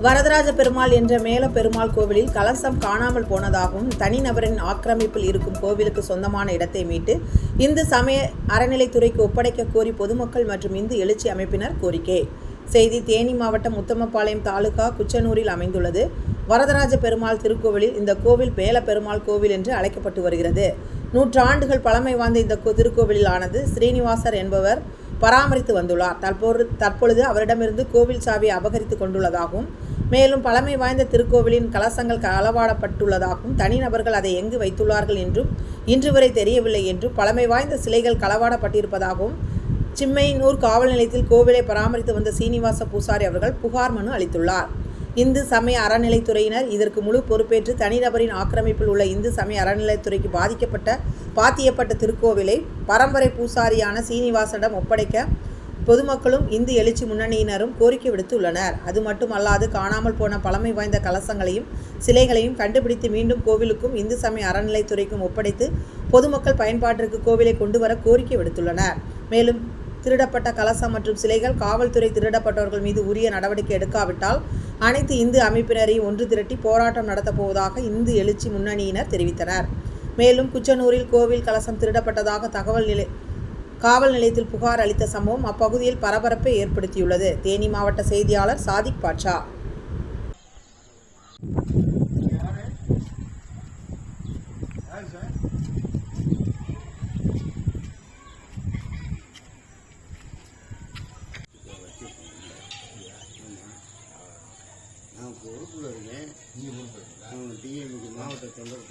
வரதராஜ பெருமாள் என்ற மேல பெருமாள் கோவிலில் கலசம் காணாமல் போனதாகவும் தனிநபரின் ஆக்கிரமிப்பில் இருக்கும் கோவிலுக்கு சொந்தமான இடத்தை மீட்டு இந்து சமய அறநிலைத்துறைக்கு ஒப்படைக்க கோரி பொதுமக்கள் மற்றும் இந்து எழுச்சி அமைப்பினர் கோரிக்கை. செய்தி தேனி மாவட்டம் உத்தமபாளையம் தாலுகா குச்சனூரில் அமைந்துள்ளது. வரதராஜ பெருமாள் திருக்கோவிலில் இந்த கோவில் மேல பெருமாள் கோவில் என்று அழைக்கப்பட்டு வருகிறது. நூற்றாண்டுகள் பழமை வாய்ந்த இந்த கோ- திருக்கோவிலில் ஆனது ஸ்ரீனிவாசர் என்பவர் பராமரித்து வந்துள்ளார். தற்போது தற்பொழுது அவரிடமிருந்து கோவில் சாவியை அபகரித்து கொண்டுள்ளதாகவும் மேலும் பழமை வாய்ந்த திருக்கோவிலின் கலசங்கள் களவாடப்பட்டுள்ளதாகவும் தனிநபர்கள் அதை எங்கு வைத்துள்ளார்கள் என்றும் இன்று வரை தெரியவில்லை என்றும் பழமை வாய்ந்த சிலைகள் களவாடப்பட்டிருப்பதாகவும் சிம்மையனூர் காவல் நிலையத்தில் கோவிலை பராமரித்து வந்த சீனிவாச பூசாரி அவர்கள் புகார் மனு அளித்துள்ளார். இந்து சமய அறநிலைத்துறையினர் இதற்கு முழு பொறுப்பேற்று தனிநபரின் ஆக்கிரமிப்பில் உள்ள இந்து சமய அறநிலைத்துறைக்கு பாதிக்கப்பட்ட பாத்தியப்பட்ட திருக்கோவிலை பரம்பரை பூசாரியான சீனிவாசனிடம் ஒப்படைக்க பொதுமக்களும் இந்து எழுச்சி முன்னணியினரும் கோரிக்கை விடுத்துள்ளனர். அது மட்டுமல்லாது காணாமல் போன பழமை வாய்ந்த கலசங்களையும் சிலைகளையும் கண்டுபிடித்து மீண்டும் கோவிலுக்கும் இந்து சமய அறநிலைத்துறைக்கும் ஒப்படைத்து பொதுமக்கள் பயன்பாட்டிற்கு கோவிலை கொண்டு வர கோரிக்கை விடுத்துள்ளனர். மேலும் திருடப்பட்ட கலசம் மற்றும் சிலைகள் காவல்துறை திருடப்பட்டவர்கள் மீது உரிய நடவடிக்கை எடுக்காவிட்டால் அனைத்து இந்து அமைப்பினரையும் ஒன்று திரட்டி போராட்டம் நடத்தப் போவதாக இந்து எழுச்சி முன்னணியினர் தெரிவித்தனர். மேலும் குச்சனூரில் கோவில் கலசம் திருடப்பட்டதாக தகவல் நிலை காவல் நிலையத்தில் புகார் அளித்த சம்பவம் அப்பகுதியில் பரபரப்பை ஏற்படுத்தியுள்ளது. தேனி மாவட்ட செய்தியாளர் சாதிக் பாட்சா நான் பொறுப்பில் இருக்கேன் டிஎம்கே மாவட்ட தொண்டர்